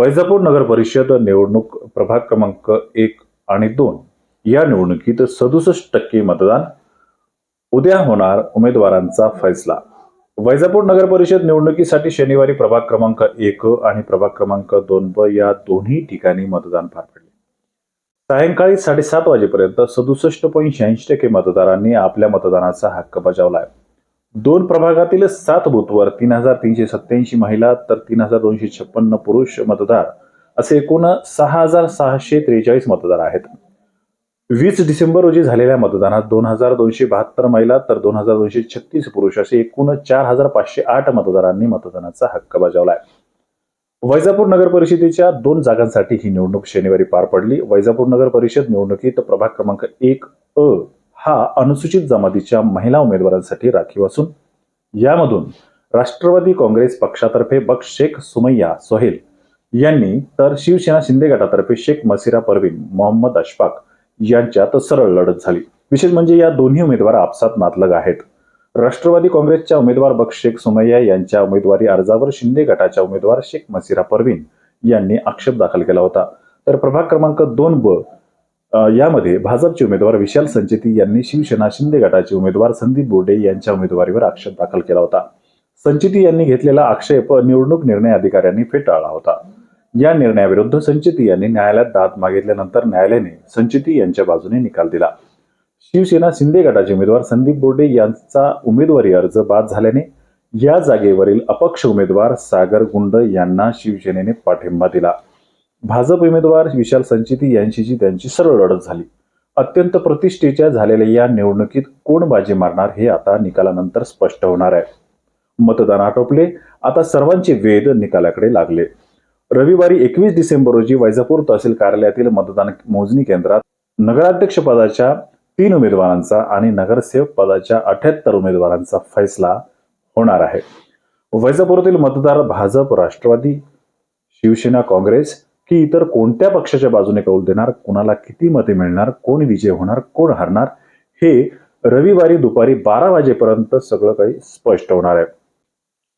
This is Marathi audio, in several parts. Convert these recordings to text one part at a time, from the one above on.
वैजापूर नगर परिषद निवडणूक प्रभाग क्रमांक एक आणि दोन या निवडणुकीत सदुसष्ट टक्के मतदान उद्या होणार उमेदवारांचा फैसला. वैजापूर नगर परिषद निवडणुकीसाठी शनिवारी प्रभाग क्रमांक एक आणि प्रभाग क्रमांक दोन व या दोन्ही ठिकाणी मतदान पार पडले. सायंकाळी साडेसात वाजेपर्यंत सदुसष्ट पॉईंट शहाऐंशी टक्के मतदारांनी आपल्या मतदानाचा हक्क बजावला आहे दोन प्रभागातील सात बूथवर तीन हजार तीनशे सत्याऐंशी महिला तर तीन हजार दोनशे छप्पन्न पुरुष मतदार असे एकूण सहा हजार सहाशे त्रेचाळीस मतदार आहेत. वीस डिसेंबर रोजी झालेल्या मतदानात दोन हजार दोनशे बहात्तर महिला तर दोन हजार दोनशे छत्तीस पुरुष असे एकूण चार हजार पाचशे आठ मतदारांनी मतदानाचा हक्क बजावलाय. वैजापूर नगर परिषदेच्या दोन जागांसाठी ही निवडणूक शनिवारी पार पडली. वैजापूर नगर परिषद निवडणुकीत प्रभाग क्रमांक एक अ हा अनुसूचित जमातीच्या महिला उमेदवारांसाठी राखीव असून यामधून राष्ट्रवादी काँग्रेस पक्षातर्फे बक्ष शेख सुमय्या सोहेल यांनी तर शिवसेना शिंदे गटातर्फे शेख मसिरा परवीन मोहम्मद अशफाक यांच्यात सरळ लढत झाली. विशेष म्हणजे या दोन्ही उमेदवार आपसात नातलग आहेत. राष्ट्रवादी काँग्रेसच्या उमेदवार बक्ष शेख सुमय्या यांच्या उमेदवारी अर्जावर शिंदे गटाच्या उमेदवार शेख मसिरा परवीन यांनी आक्षेप दाखल केला होता. तर प्रभाग क्रमांक दोन ब यामध्ये भाजपचे उमेदवार विशाल संचेती यांनी शिवसेना शिंदे गटाचे उमेदवार संदीप बोर्डे यांच्या उमेदवारीवर आक्षेप दाखल केला होता. संचेती यांनी घेतलेला आक्षेप निवडणूक निर्णय अधिकाऱ्यांनी फेटाळला होता. या निर्णयाविरुद्ध संचेती यांनी न्यायालयात दाद मागितल्यानंतर न्यायालयाने संचेती यांच्या बाजूने निकाल दिला. शिवसेना शिंदे गटाचे उमेदवार संदीप बोर्डे यांचा उमेदवारी अर्ज बाद झाल्याने या जागेवरील अपक्ष उमेदवार सागर गुंड यांना शिवसेनेने पाठिंबा दिला. भाजप उमेदवार विशाल संचिती यांची त्यांची सरळ लढत झाली. अत्यंत प्रतिष्ठेच्या झालेल्या या निवडणुकीत कोण बाजी मारणार हे आता निकालानंतर स्पष्ट होणार आहे. मतदान आटोपले आता सर्वांचे वेध निकालाकडे लागले. रविवारी एकवीस डिसेंबर रोजी वैजापूर तहसील कार्यालयातील मतदान मोजणी केंद्रात नगराध्यक्ष पदाच्या तीन उमेदवारांचा आणि नगरसेवक पदाच्या अठ्याहत्तर उमेदवारांचा फैसला होणार आहे. वैजापुरातील मतदार भाजप राष्ट्रवादी शिवसेना काँग्रेस की इतर कोणत्या पक्षाच्या बाजूने कौल देणार कोणाला किती मते मिळणार कोण विजय होणार कोण हरणार हे रविवारी दुपारी बारा वाजेपर्यंत सगळं काही स्पष्ट होणार आहे.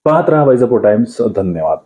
पाहत राहा वैजापूर टाइम्स. धन्यवाद.